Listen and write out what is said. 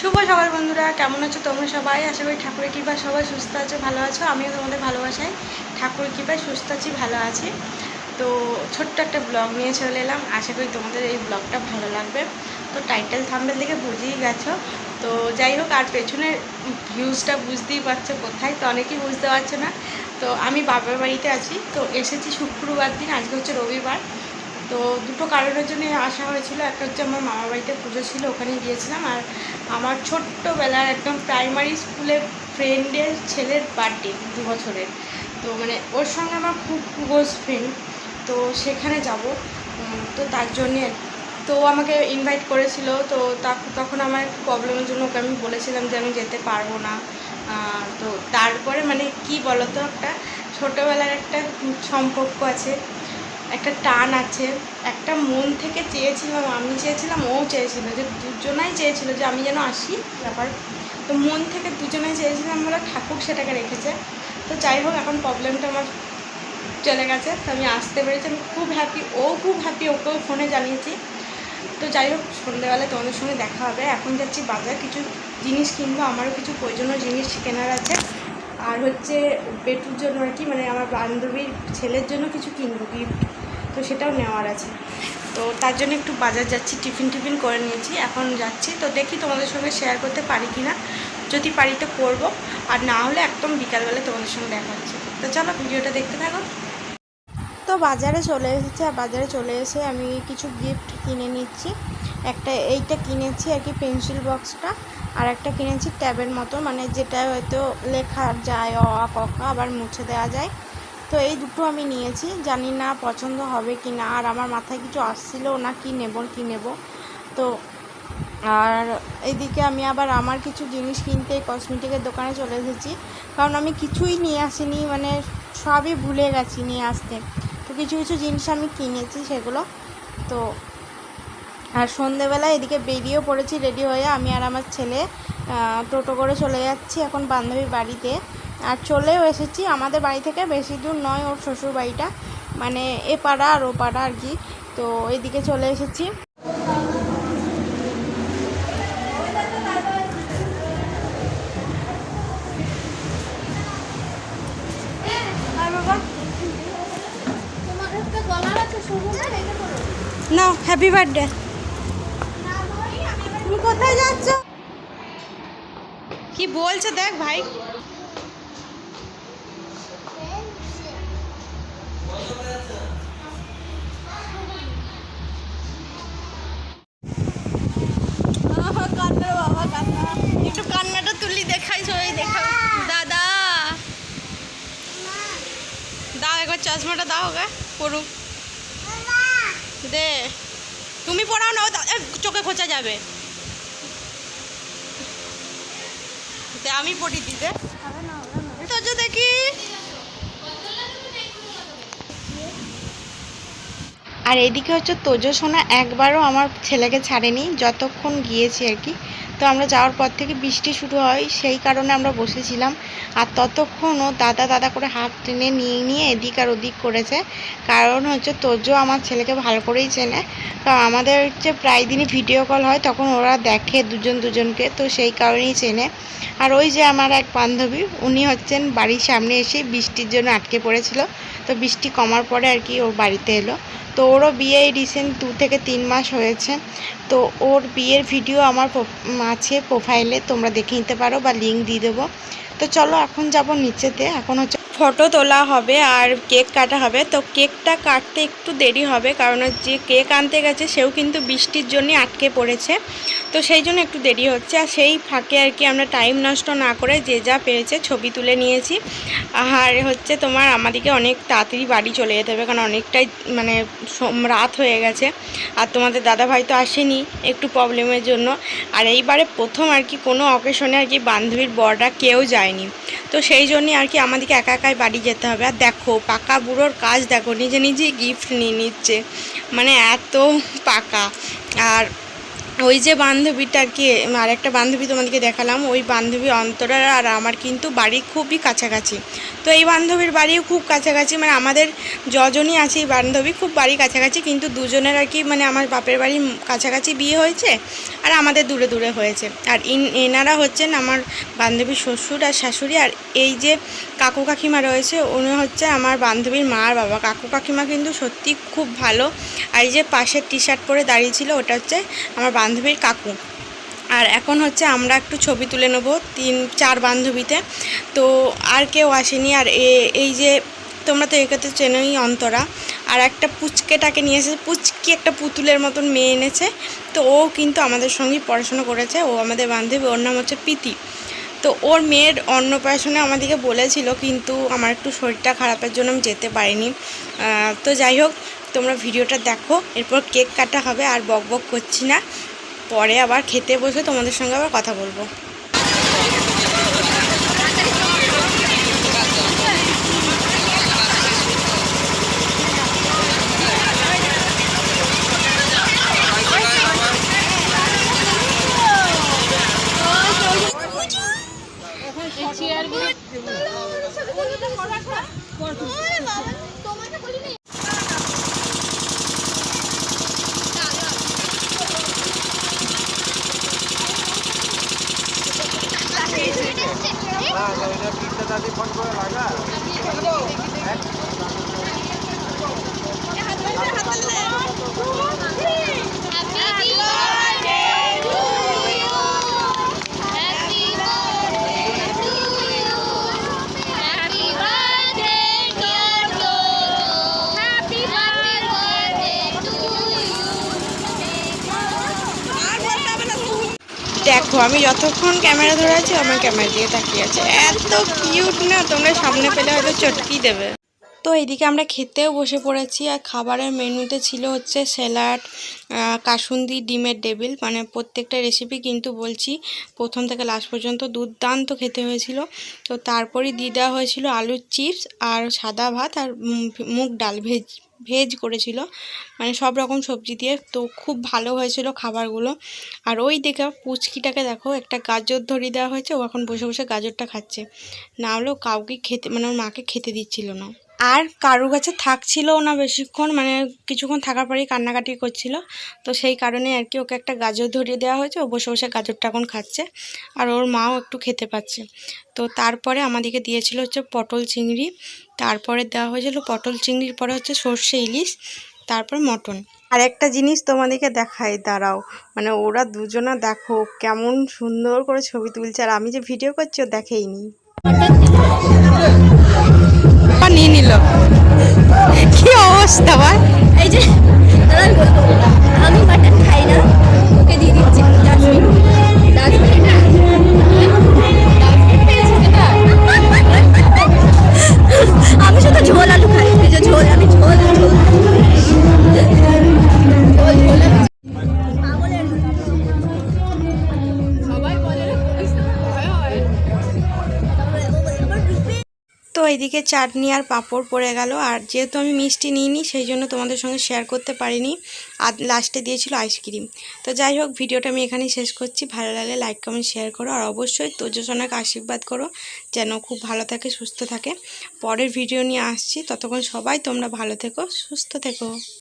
শুভ সকাল বন্ধুরা, কেমন আছো তোমরা সবাই? আশা করি ঠাকুরের কৃপায় সবাই সুস্থ আছো, ভালো আছো। আমিও তোমাদের ভালোবাসাই ঠাকুরের কৃপায় সুস্থ আছি, ভালো আছি। তো ছোট্ট একটা ব্লগ নিয়ে চলে এলাম। আশা করি তোমাদের এই ব্লগটা ভালো লাগবে। তো টাইটেল থাম্বেল দেখে বুঝেই গেছো। তো যাই হোক, আর পেছনের ভিউজটা বুঝতেই পারছ কোথায়, তো অনেকেই বুঝতে পারছ না। তো আমি বাবার বাড়িতে আছি। তো এসেছি শুক্রবার দিন, আজকে হচ্ছে রবিবার। তো দুটো কারণের জন্য আসা হয়েছিল। একটা হচ্ছে আমার মামার বাড়িতে পুজো ছিল, ওখানে গিয়েছিলাম। আর আমার ছোট্টবেলার একদম প্রাইমারি স্কুলের ফ্রেন্ডের ছেলের বার্থডে দু বছরের। তো মানে ওর সঙ্গে আমার খুব ক্লোজ ফ্রেন্ড তো সেখানে যাব। তো তার জন্যে তো আমাকে ইনভাইট করেছিল, তো তা- তখন আমার একটু প্রবলেমের জন্য ওকে আমি বলেছিলাম যে আমি যেতে পারব না। তো তারপরে মানে কি বলতো একটা, ছোটোবেলার একটা সম্পর্ক আছে। একটা টান আছে। একটা মন থেকে চেয়েছিলাম, আমি চেয়েছিলাম, ও চেয়েছিল যে দুজনাই চেয়েছিল যে আমি যেন আসি, ব্যাপার। তো মন থেকে দুজনাই চেয়েছিলাম বলে ঠাকুর সেটাকে রেখেছে। তো যাই হোক, এখন প্রবলেমটা আমার চলে গেছে, তো আমি আসতে পেরেছি। আমি খুব হ্যাপি ও খুব হ্যাপি ওকেও ফোনে জানিয়েছি। তো যাই হোক, সন্ধ্যেবেলায় তোমাদের সঙ্গে দেখা হবে। এখন যাচ্ছি বাজার, কিছু জিনিস কিনবো, আমারও কিছু প্রয়োজনীয় জিনিস কেনার আছে। আর হচ্ছে পেটুর জন্য আর কি মানে আমার বান্ধবীর ছেলের জন্য কিছু কিনবো গিফট তো সেটাও নেওয়ার আছে। তো তার জন্য একটু বাজার যাচ্ছি, টিফিন টিফিন করে নিয়েছি, এখন যাচ্ছি। তো দেখি তোমাদের সঙ্গে শেয়ার করতে পারি কি না যদি পারি তো করব। আর না হলে একদম বিকালবেলা তোমাদের সঙ্গে দেখা হচ্ছে। তো চলো ভিডিওটা দেখতে থাকো। তো বাজারে চলে এসেছে, আর বাজারে চলে এসে আমি কিছু গিফট কিনে নিচ্ছি। একটা এইটা কিনেছি আর কি পেন্সিল বক্সটা আর একটা কিনেছি ট্যাবের মতো মানে যেটা হয়তো লেখা যায়, অ, আ, ক, খ, আবার মুছে দেওয়া যায়। তো এই দুটো আমি নিয়েছি, জানি না পছন্দ হবে কি না আর আমার মাথায় কিছু আসছিল না কি নেব কি নেব। তো আর এইদিকে আমি আবার আমার কিছু জিনিস কিনতে কসমেটিকের দোকানে চলে এসেছি, কারণ আমি কিছুই নিয়ে আসিনি মানে সবই ভুলে গেছি নিয়ে আসতে। তো কিছু কিছু জিনিস আমি কিনেছি সেগুলো। তো আর সন্ধেবেলা এদিকে বেরিয়েও পড়েছি রেডি হয়ে আমি আর আমার ছেলে টোটো করে চলে যাচ্ছি এখন বান্ধবীর বাড়িতে। আর চলেও এসেছি আমাদের বাড়ি থেকে বেশি দূর নয় ওর শ্বশুর বাড়িটা মানে এ পাড়া আর ও পাড়া আর কি। তো এদিকে চলে এসেছি। না হ্যাপি বার্থডে তুমি কোথায় যাচ্ছ? কি বলছে দেখ ভাই। একটু কান্নাটা তুলি দেখাই সবাই দেখা। দাদা। দাও একবার চশমাটা দাও ওকে পড়ুক দে। তুমি পড়াও না চোখে খোঁচা যাবে। দে আমি পটি দিতে। তো দেখি। আর এদিকে হচ্ছে তোজো সোনা একবারও আমার ছেলেকে ছাড়েনি, যতক্ষণ গিয়েছি আর কি। তো আমরা যাওয়ার পর থেকে বৃষ্টি শুরু হয়, সেই কারণে আমরা বসেছিলাম। আর ততক্ষণ ও দাদা দাদা করে হাত টেনে নিয়ে নিয়ে এদিক আর ওদিক করেছে। কারণ হচ্ছে তোজো আমার ছেলেকে ভালো করেই চেনে। কারণ আমাদের হচ্ছে প্রায় দিনই ভিডিও কল হয়, তখন ওরা দেখে দুজন দুজনকে, তো সেই কারণেই চেনে। আর ওই যে আমার এক বান্ধবী, উনি হচ্ছেন বাড়ির সামনে এসে বৃষ্টির জন্য আটকে পড়েছিল। তো বৃষ্টি কমার পরে আর কি ওর বাড়িতে এলো। তো ওরও বিয়ে রিসেন্ট দু থেকে তিন মাস হয়েছে। তো ওর বিয়ের ভিডিও আমার আছে প্রোফাইলে তোমরা দেখে নিতে পারো বা লিঙ্ক দিয়ে দেবো। তো চলো এখন যাব নিচেতে, এখন হচ্ছে ফটো তোলা হবে আর কেক কাটা হবে। তো কেকটা কাটতে একটু দেরি হবে, কারণ যে কেক আনতে গেছে, সেও কিন্তু বৃষ্টির জন্য আটকে পড়েছে। তো সেই জন্য একটু দেরি হচ্ছে। আর সেই ফাঁকে আর কি আমরা টাইম নষ্ট না করে যে যা পেরেছে ছবি তুলে নিয়েছি। আর হচ্ছে তোমার আমাদেরকে অনেক তাড়াতাড়ি বাড়ি চলে যেতে হবে, কারণ অনেকটাই মানে রাত হয়ে গেছে। আর তোমাদের দাদাভাই তো আসেনি একটু প্রবলেমের জন্য। আর এইবারে প্রথম আর কি কোনো অকেশনে আর কি বান্ধবীর বররা কেউ যায়নি। তো সেই জন্যই আর কি আমাদেরকে একা একাই বাড়ি যেতে হবে। আর দেখো, পাকা বুড়োর কাজ দেখো, নিজে নিজেই গিফট নিয়ে নিচ্ছে। মানে এত পাকা। আর ওই যে বান্ধবীটা আর কি একটা বান্ধবী তোমাদেরকে দেখালাম, ওই বান্ধবী অন্তরার আর আমার কিন্তু বাড়ি খুবই কাছাকাছি। তো এই বান্ধবীর বাড়িও খুব কাছাকাছি মানে আমাদের যজনই আছে এই বান্ধবী, খুব বাড়ি কাছাকাছি, কিন্তু দুজনের আর কি মানে আমার বাপের বাড়ির কাছাকাছি বিয়ে হয়েছে আর আমাদের দূরে দূরে হয়েছে। আর ইন, এনারা হচ্ছেন আমার বান্ধবীর শ্বশুর আর শাশুড়ি, আর এই যে কাকু কাকিমা রয়েছে, উনি হচ্ছে আমার বান্ধবীর মা আর বাবা। কাকু কাকিমা কিন্তু সত্যি খুব ভালো। আর এই যে পাশের টি শার্ট পরে দাঁড়িয়ে ছিল, ওটা হচ্ছে আমার বান্ধবীর কাকু। আর এখন হচ্ছে আমরা একটু ছবি তুলে নেব তিন, চার বান্ধবীতে। তো আর কেউ আসেনি, আর এই যে তোমরা তো একে তো চেনোই অন্তরা। আর একটা পুচকেটাকে নিয়ে এসেছে, পুচকি একটা পুতুলের মতন মেয়ে এনেছে। তো ও কিন্তু আমাদের সঙ্গে পড়াশোনা করেছে, ও আমাদের বান্ধবী, ওর নাম হচ্ছে প্রীতি। তো ওর মেয়ের অন্নপ্রাশনে আমাদেরকে বলেছিল, কিন্তু আমার একটু শরীরটা খারাপের জন্য আমি যেতে পারিনি। তো যাই হোক, তোমরা ভিডিওটা দেখো, এরপর কেক কাটা হবে, আর বক বক করছি না। পরে আবার খেতে বসে তোমাদের সঙ্গে আবার কথা বলব। Happy দেখো, আমি যতক্ষণ ক্যামেরা ধরে আছি, আমার ক্যামেরা দিয়ে তাকিয়ে আছে। এত কিউট না, তোমরা সামনে পেলে হয়তো চটকি দেবে। তো এইদিকে আমরা খেতেও বসে পড়েছি আর খাবারের মেনুতে ছিল হচ্ছে স্যালাড কাসুন্দি, ডিমের ডেবিল মানে প্রত্যেকটা রেসিপি কিন্তু বলছি, প্রথম থেকে লাস্ট পর্যন্ত দুর্দান্ত খেতে হয়েছিল। তো তারপরে দিয়ে দেওয়া হয়েছিল আলুর চিপস আর সাদা ভাত আর মুগ ডাল ভেজ ভেজ করেছিল। মানে সব রকম সবজি দিয়ে তো খুব ভালো হয়েছিল খাবারগুলো। আর ওই দেখে পুচকিটাকে দেখো, একটা গাজর ধরিয়ে দেওয়া হয়েছে, ও এখন বসে বসে গাজরটা খাচ্ছে। না হলেও কাউকে খেতে মানে ওর মাকে খেতে দিচ্ছিল না। আর কারোর কাছে থাকছিলও না বেশিক্ষণ মানে কিছুক্ষণ থাকার পরেই কান্নাকাটি করছিল। তো সেই কারণে আর কি ওকে একটা গাজর ধরিয়ে দেওয়া হয়েছে। ও বসে বসে গাজরটা এখন খাচ্ছে আর ওর মাও একটু খেতে পাচ্ছে। তো তারপরে আমাদেরকে দিয়েছিল হচ্ছে পটল চিংড়ি। তারপরে দেওয়া হয়েছিল পটল চিংড়ির পরে হচ্ছে সর্ষে ইলিশ, তারপর মটন। আর একটা জিনিস তোমাদেরকে দেখাই, দাঁড়াও। মানে ওরা দুজনা দেখো কেমন সুন্দর করে ছবি তুলছে। আর আমি যে ভিডিও করছি, ও দেখেইনি নিয়ে নিল। কি অবস্থা ভাই? এই যে তো এইদিকে চাটনি আর পাঁপড় পড়ে গেল। আর যেহেতু আমি মিষ্টি নিইনি, সেই জন্য তোমাদের সঙ্গে শেয়ার করতে পারিনি। আর লাস্টে দিয়েছিল আইসক্রিম তো যাই হোক, ভিডিওটা আমি এখানেই শেষ করছি। ভালো লাগলে লাইক কমেন্ট শেয়ার করো। আর অবশ্যই তোজসোনাকে আশীর্বাদ করো, যেন খুব ভালো থাকে, সুস্থ থাকে। পরের ভিডিও নিয়ে আসছি। ততক্ষণ সবাই তোমরা ভালো থেকো, সুস্থ থেকো।